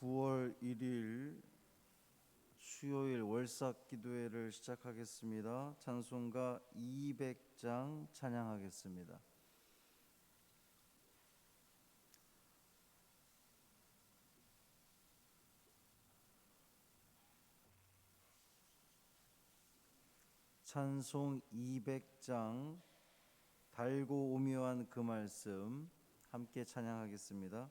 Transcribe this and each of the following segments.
9월 1일 수요일 월삭 기도회를 시작하겠습니다. 찬송가 200장 찬양하겠습니다. 찬송 200장 달고 오묘한 그 말씀 함께 찬양하겠습니다.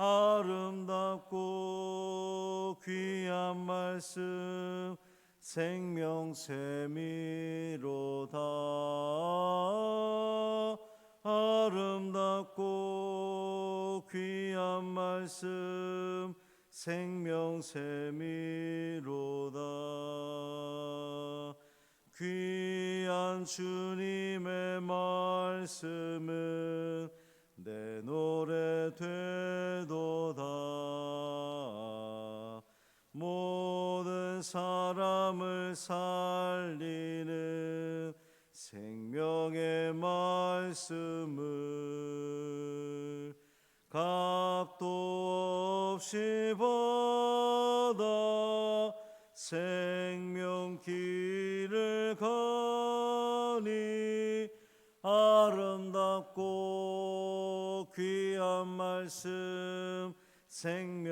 아름답고 귀한 말씀 생명샘이로다. 아름답고 귀한 말씀 생명샘이로다. 귀한 주님의 말씀은 내 노래 되도다. 모든 사람을 살리는 생명의 말씀을 값도 없이 받아 생명 길을 가니 아름답고 귀한 말씀 생명샘이로다.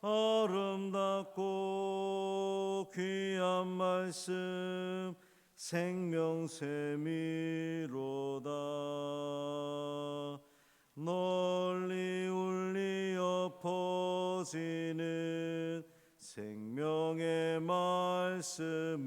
아름답고 귀한 말씀 생명샘이로다. 널리 울리어 퍼지는 생명의 말씀은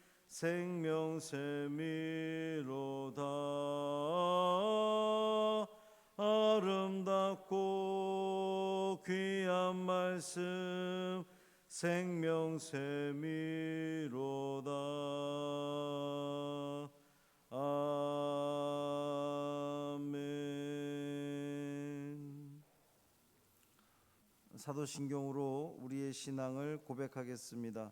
생명샘이로다 아름답고 귀한 말씀 생명샘이로다 아멘. 사도신경으로 우리의 신앙을 고백하겠습니다.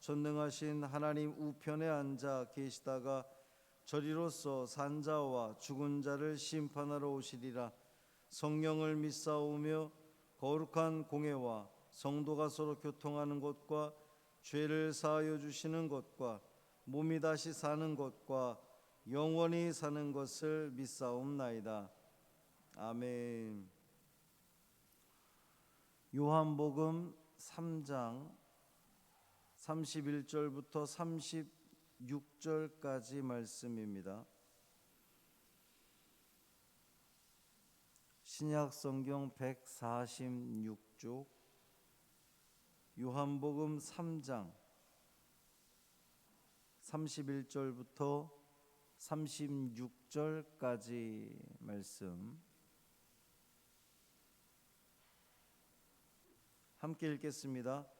전능하신 하나님 우편에 앉아 계시다가 저리로서 산자와 죽은 자를 심판하러 오시리라 성령을 믿사오며 거룩한 공회와 성도가 서로 교통하는 것과 죄를 사하여 주시는 것과 몸이 다시 사는 것과 영원히 사는 것을 믿사옵나이다. 아멘. 요한복음 3장 31절부터 36절까지 말씀입니다. 신약 성경 146쪽 요한복음 3장 31절부터 36절까지 말씀 함께 읽겠습니다.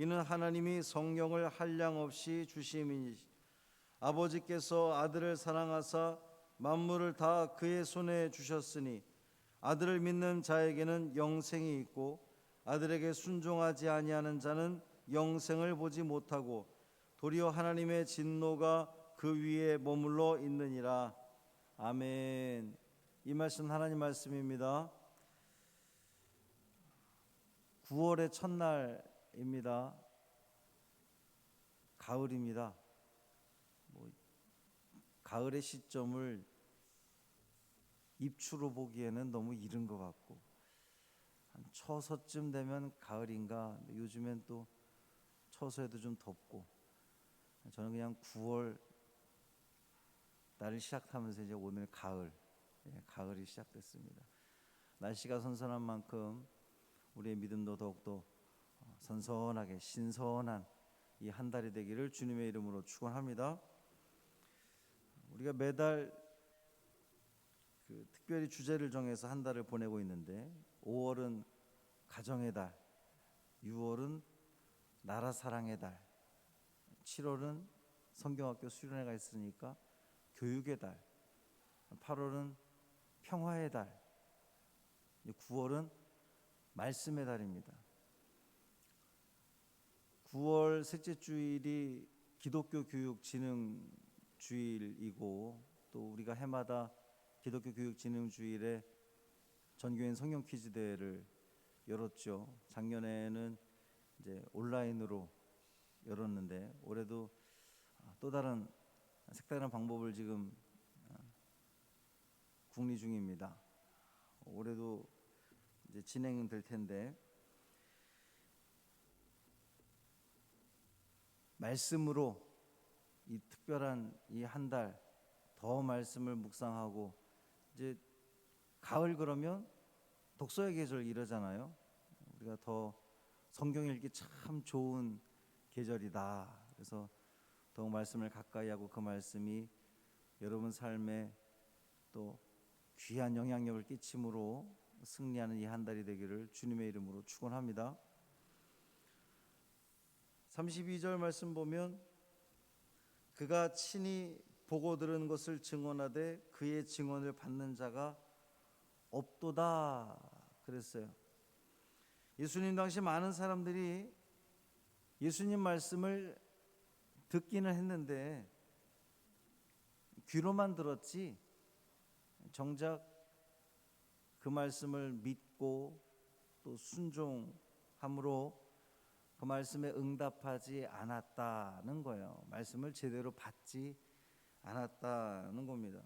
이는 하나님이 성령을 한량 없이 주심이니 아버지께서 아들을 사랑하사 만물을 다 그의 손에 주셨으니 아들을 믿는 자에게는 영생이 있고 아들에게 순종하지 아니하는 자는 영생을 보지 못하고 도리어 하나님의 진노가 그 위에 머물러 있느니라. 아멘. 이 말씀 하나님 말씀입니다. 9월의 첫날 입니다. 가을입니다. 뭐 가을의 시점을 입추로 보기에는 너무 이른 것 같고 한 처서쯤 되면 가을인가 요즘엔 또 처서에도 좀 덥고 저는 그냥 9월 날을 시작하면서 이제 오늘 가을 예, 가을이 시작됐습니다. 날씨가 선선한 만큼 우리의 믿음도 더욱더 어, 선선하게 신선한 이 한 달이 되기를 주님의 이름으로 축원합니다. 우리가 매달 그 특별히 주제를 정해서 한 달을 보내고 있는데 5월은 가정의 달, 6월은 나라 사랑의 달, 7월은 성경학교 수련회가 있으니까 교육의 달, 8월은 평화의 달, 9월은 말씀의 달입니다. 9월 셋째 주일이 기독교 교육 진흥 주일이고 또 우리가 해마다 기독교 교육 진흥 주일에 전교인 성경 퀴즈 대회를 열었죠. 작년에는 이제 온라인으로 열었는데 올해도 또 다른 색다른 방법을 지금 국리 중입니다. 올해도 이제 진행될 텐데 말씀으로 이 특별한 이 한 달 더 말씀을 묵상하고 이제 가을 그러면 독서의 계절 이러잖아요. 우리가 더 성경 읽기 참 좋은 계절이다. 그래서 더욱 말씀을 가까이 하고 그 말씀이 여러분 삶에 또 귀한 영향력을 끼침으로 승리하는 이 한 달이 되기를 주님의 이름으로 축원합니다. 32절 말씀 보면 그가 친히 보고 들은 것을 증언하되 그의 증언을 받는 자가 없도다 그랬어요. 예수님 당시 많은 사람들이 예수님 말씀을 듣기는 했는데 귀로만 들었지 정작 그 말씀을 믿고 또 순종함으로 그 말씀에 응답하지 않았다는 거예요. 말씀을 제대로 받지 않았다는 겁니다.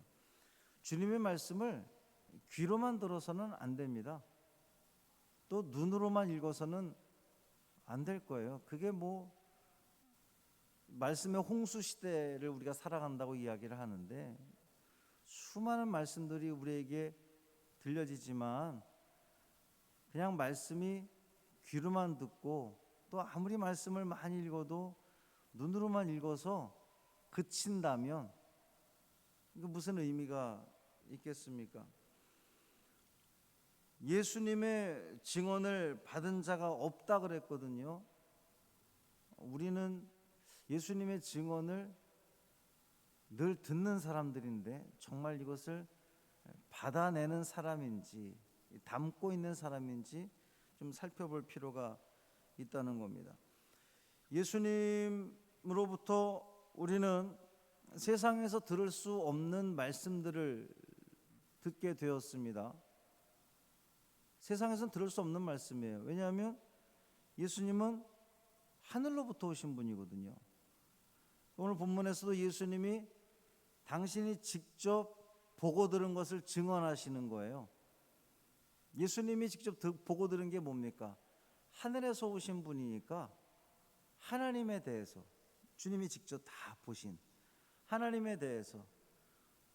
주님의 말씀을 귀로만 들어서는 안 됩니다. 또 눈으로만 읽어서는 안 될 거예요. 그게 뭐 말씀의 홍수 시대를 우리가 살아간다고 이야기를 하는데 수많은 말씀들이 우리에게 들려지지만 그냥 말씀이 귀로만 듣고 또 아무리 말씀을 많이 읽어도 눈으로만 읽어서 그친다면 그 무슨 의미가 있겠습니까? 예수님의 증언을 받은 자가 없다 그랬거든요. 우리는 예수님의 증언을 늘 듣는 사람들인데 정말 이것을 받아내는 사람인지 담고 있는 사람인지 좀 살펴볼 필요가 있다는 겁니다. 예수님으로부터 우리는 세상에서 들을 수 없는 말씀들을 듣게 되었습니다. 세상에서는 들을 수 없는 말씀이에요. 왜냐하면 예수님은 하늘로부터 오신 분이거든요. 오늘 본문에서도 예수님이 당신이 직접 보고 들은 것을 증언하시는 거예요. 예수님이 직접 보고 들은 게 뭡니까? 하늘에서 오신 분이니까 하나님에 대해서 주님이 직접 다 보신 하나님에 대해서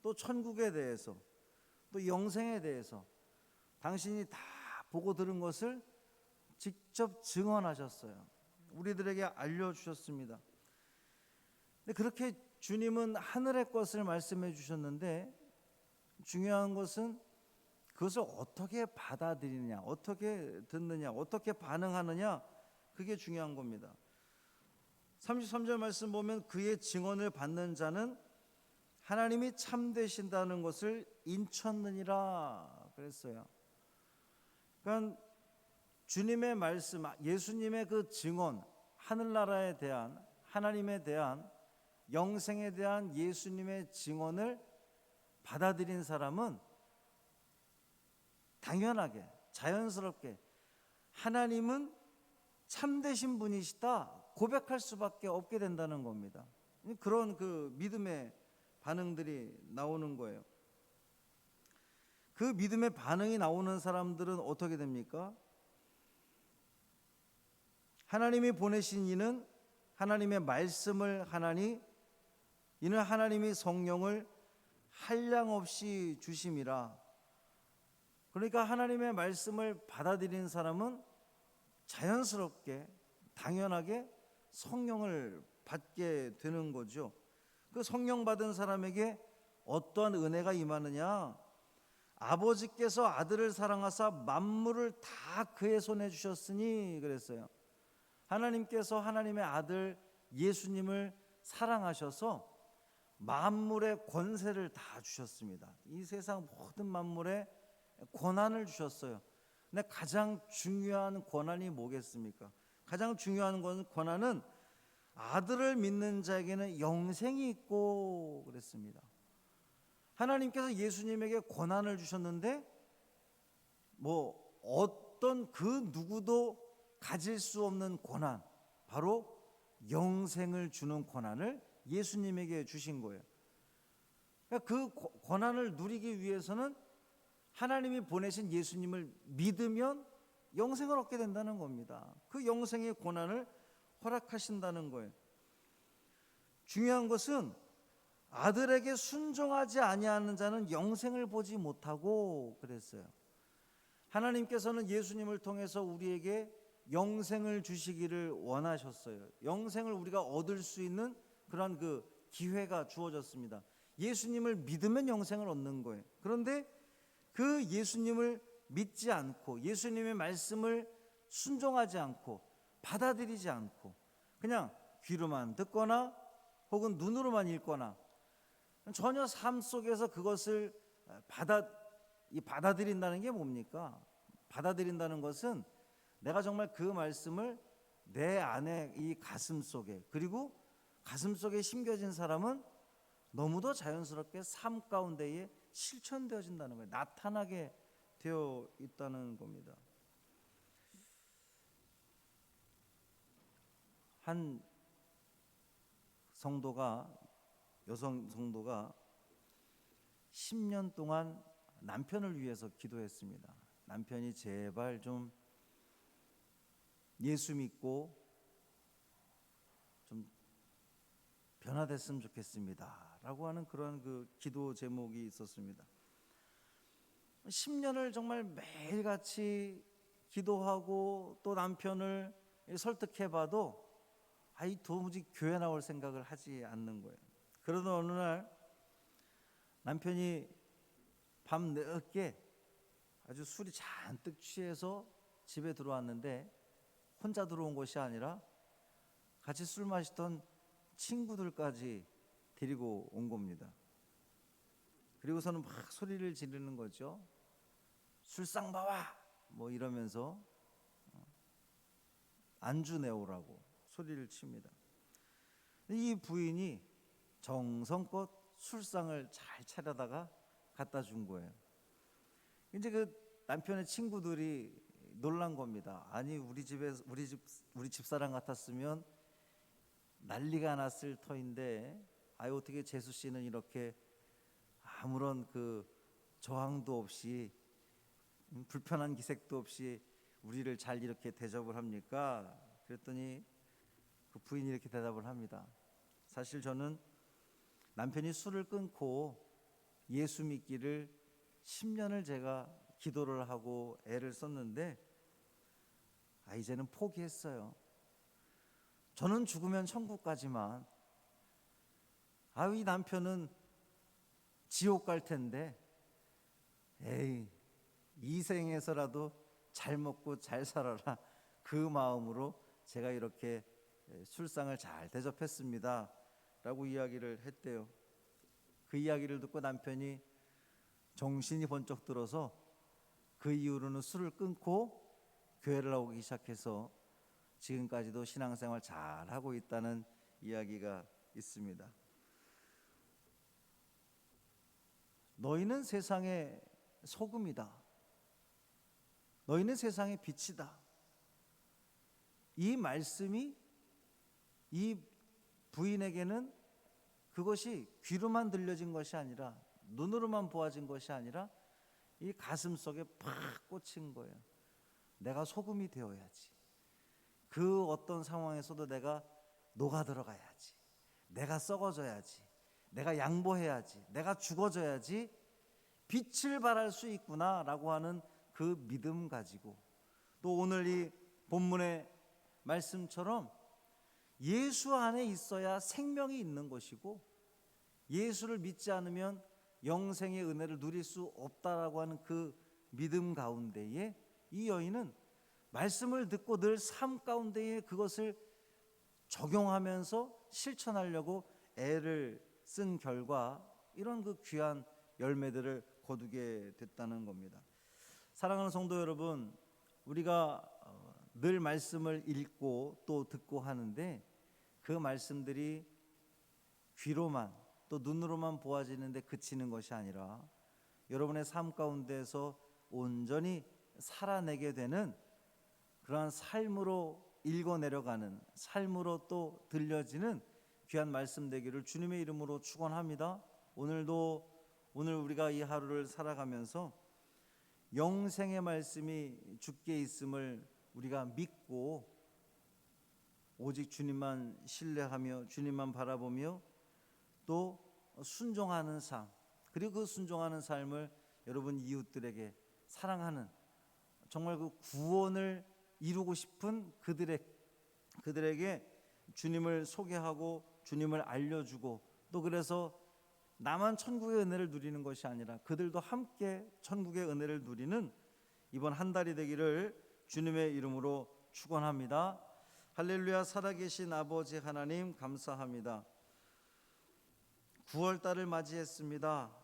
또 천국에 대해서 또 영생에 대해서 당신이 다 보고 들은 것을 직접 증언하셨어요. 우리들에게 알려주셨습니다. 그렇게 주님은 하늘의 것을 말씀해 주셨는데 중요한 것은 그것을 어떻게 받아들이느냐, 어떻게 듣느냐, 어떻게 반응하느냐, 그게 중요한 겁니다. 33절 말씀 보면 그의 증언을 받는 자는 하나님이 참되신다는 것을 인쳤느니라 그랬어요. 그러니까 주님의 말씀, 예수님의 그 증언, 하늘나라에 대한 하나님에 대한 영생에 대한 예수님의 증언을 받아들인 사람은 당연하게 자연스럽게 하나님은 참되신 분이시다 고백할 수밖에 없게 된다는 겁니다. 그런 그 믿음의 반응들이 나오는 거예요. 그 믿음의 반응이 나오는 사람들은 어떻게 됩니까? 하나님이 보내신 이는 하나님의 말씀을 하나니 이는 하나님이 성령을 한량 없이 주심이라. 그러니까 하나님의 말씀을 받아들이는 사람은 자연스럽게 당연하게 성령을 받게 되는 거죠. 그 성령 받은 사람에게 어떠한 은혜가 임하느냐? 아버지께서 아들을 사랑하사 만물을 다 그의 손에 주셨으니 그랬어요. 하나님께서 하나님의 아들 예수님을 사랑하셔서 만물의 권세를 다 주셨습니다. 이 세상 모든 만물에 권한을 주셨어요. 근데 가장 중요한 권한이 뭐겠습니까? 가장 중요한 건 권한은 아들을 믿는 자에게는 영생이 있고 그랬습니다. 하나님께서 예수님에게 권한을 주셨는데 뭐 어떤 그 누구도 가질 수 없는 권한 바로 영생을 주는 권한을 예수님에게 주신 거예요. 그러니까 그 권한을 누리기 위해서는 하나님이 보내신 예수님을 믿으면 영생을 얻게 된다는 겁니다. 그 영생의 권한을 허락하신다는 거예요. 중요한 것은 아들에게 순종하지 아니하는 자는 영생을 보지 못하고 그랬어요. 하나님께서는 예수님을 통해서 우리에게 영생을 주시기를 원하셨어요. 영생을 우리가 얻을 수 있는 그런 그 기회가 주어졌습니다. 예수님을 믿으면 영생을 얻는 거예요. 그런데 그 예수님을 믿지 않고 예수님의 말씀을 순종하지 않고 받아들이지 않고 그냥 귀로만 듣거나 혹은 눈으로만 읽거나 전혀 삶 속에서 그것을 받아 이 받아들인다는 게 뭡니까? 받아들인다는 것은 내가 정말 그 말씀을 내 안에 이 가슴 속에 그리고 가슴 속에 심겨진 사람은 너무도 자연스럽게 삶 가운데에 실천되어진다는 거예요. 나타나게 되어 있다는 겁니다. 한 성도가 여성 성도가 10년 동안 남편을 위해서 기도했습니다. 남편이 제발 좀 예수 믿고 좀 변화됐으면 좋겠습니다 라고 하는 그런 그 기도 제목이 있었습니다. 10년을 정말 매일같이 기도하고 또 남편을 설득해 봐도 아이 도무지 교회 나올 생각을 하지 않는 거예요. 그러던 어느 날 남편이 밤 늦게 아주 술이 잔뜩 취해서 집에 들어왔는데 혼자 들어온 것이 아니라 같이 술 마시던 친구들까지 데리고 온 겁니다. 그리고서는 막 소리를 지르는 거죠. 술상 봐와 뭐 이러면서 어, 안주 내오라고 소리를 칩니다. 이 부인이 정성껏 술상을 잘 차려다가 갖다 준 거예요. 이제 그 남편의 친구들이 놀란 겁니다. 아니 우리 집에 우리 집 우리 집사람 같았으면 난리가 났을 터인데 아유 어떻게 재수 씨는 이렇게 아무런 그 저항도 없이 음, 불편한 기색도 없이 우리를 잘 이렇게 대접을 합니까? 그랬더니 그 부인이 이렇게 대답을 합니다. 사실 저는 남편이 술을 끊고 예수 믿기를 10년을 제가 기도를 하고 애를 썼는데 아 이제는 포기했어요. 저는 죽으면 천국 가지만 아이 남편은 지옥 갈 텐데 에이 이 생에서라도 잘 먹고 잘 살아라 그 마음으로 제가 이렇게 술상을 잘 대접했습니다. 라고 이야기를 했대요. 그 이야기를 듣고 남편이 정신이 번쩍 들어서 그 이후로는 술을 끊고 교회를 나오기 시작해서 지금까지도 신앙생활 잘 하고 있다는 이야기가 있습니다. 너희는 세상의 소금이다. 너희는 세상의 빛이다. 이 말씀이 이 부인에게는 그것이 귀로만 들려진 것이 아니라 눈으로만 보아진 것이 아니라 이 가슴 속에 팍 꽂힌 거예요. 내가 소금이 되어야지. 그 어떤 상황에서도 내가 녹아 들어가야지. 내가 썩어져야지. 내가 양보해야지. 내가 죽어져야지. 빛을 발할 수 있구나라고 하는 그 믿음 가지고 또 오늘 이 본문의 말씀처럼 예수 안에 있어야 생명이 있는 것이고 예수를 믿지 않으면 영생의 은혜를 누릴 수 없다라고 하는 그 믿음 가운데에 이 여인은 말씀을 듣고 늘 삶 가운데에 그것을 적용하면서 실천하려고 애를 쓴 결과 이런 그 귀한 열매들을 거두게 됐다는 겁니다. 사랑하는 성도 여러분, 우리가 어, 늘 말씀을 읽고 또 듣고 하는데 그 말씀들이 귀로만 또 눈으로만 보아지는데 그치는 것이 아니라 여러분의 삶 가운데서 온전히 살아내게 되는 그러한 삶으로 읽어 내려가는 삶으로 또 들려지는 귀한 말씀 되기를 주님의 이름으로 축원합니다. 오늘도 오늘 우리가 이 하루를 살아가면서 영생의 말씀이 주께 있음을 우리가 믿고 오직 주님만 신뢰하며 주님만 바라보며 또 순종하는 삶 그리고 그 순종하는 삶을 여러분 이웃들에게 사랑하는 정말 그 구원을 이루고 싶은 그들의 그들에게 주님을 소개하고 주님을 알려주고 또 그래서 나만 천국의 은혜를 누리는 것이 아니라 그들도 함께 천국의 은혜를 누리는 이번 한 달이 되기를 주님의 이름으로 축원합니다. 할렐루야 살아계신 아버지 하나님 감사합니다. 9월 달을 맞이했습니다.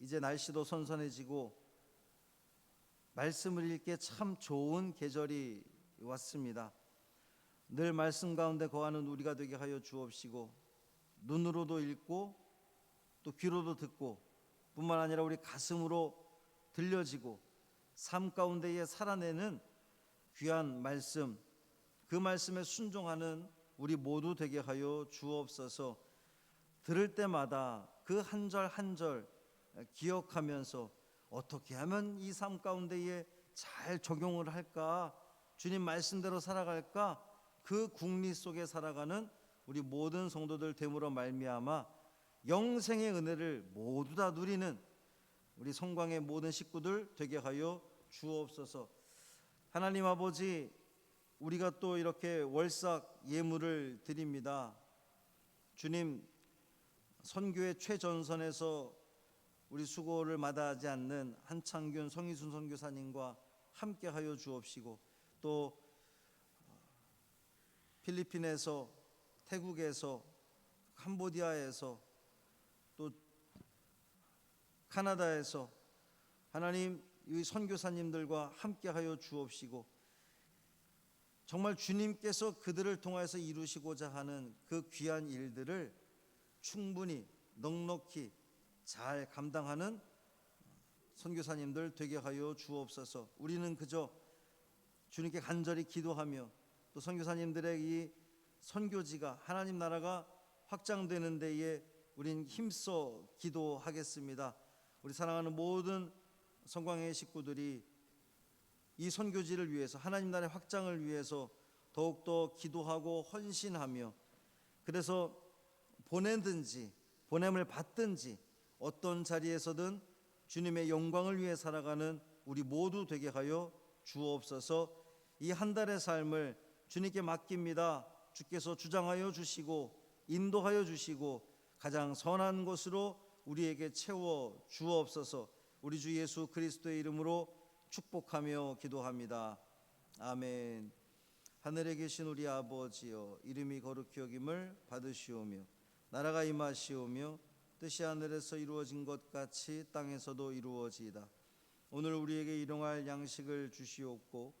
이제 날씨도 선선해지고 말씀을 읽기에 참 좋은 계절이 왔습니다. 늘 말씀 가운데 거하는 우리가 되게 하여 주옵시고 눈으로도 읽고 또 귀로도 듣고 뿐만 아니라 우리 가슴으로 들려지고 삶 가운데에 살아내는 귀한 말씀 그 말씀에 순종하는 우리 모두 되게 하여 주옵소서. 들을 때마다 그 한 절 한 절 기억하면서 어떻게 하면 이 삶 가운데에 잘 적용을 할까? 주님 말씀대로 살아갈까 그 국리 속에 살아가는 우리 모든 성도들 되므로 말미암아 영생의 은혜를 모두 다 누리는 우리 성광의 모든 식구들 되게 하여 주옵소서. 하나님 아버지 우리가 또 이렇게 월삭 예물을 드립니다. 주님 선교의 최전선에서 우리 수고를 마다하지 않는 한창균 성희순 선교사님과 함께 하여 주옵시고 또 필리핀에서 태국에서 캄보디아에서 또 카나다에서 하나님 이 선교사님들과 함께하여 주옵시고 정말 주님께서 그들을 통하여서 이루시고자 하는 그 귀한 일들을 충분히 넉넉히 잘 감당하는 선교사님들 되게 하여 주옵소서. 우리는 그저 주님께 간절히 기도하며 또 선교사님들의 이 선교지가 하나님 나라가 확장되는 데에 우린 힘써 기도하겠습니다. 우리 사랑하는 모든 성광의 식구들이 이 선교지를 위해서 하나님 나라의 확장을 위해서 더욱더 기도하고 헌신하며 그래서 보내든지 보냄을 받든지 어떤 자리에서든 주님의 영광을 위해 살아가는 우리 모두 되게 하여 주옵소서. 이 한 달의 삶을 주님께 맡깁니다. 주께서 주장하여 주시고 인도하여 주시고 가장 선한 것으로 우리에게 채워 주옵소서. 우리 주 예수 그리스도의 이름으로 축복하며 기도합니다. 아멘. 하늘에 계신 우리 아버지여 이름이 거룩히 여김을 받으시오며 나라가 임하시오며 뜻이 하늘에서 이루어진 것 같이 땅에서도 이루어지이다. 오늘 우리에게 일용할 양식을 주시옵고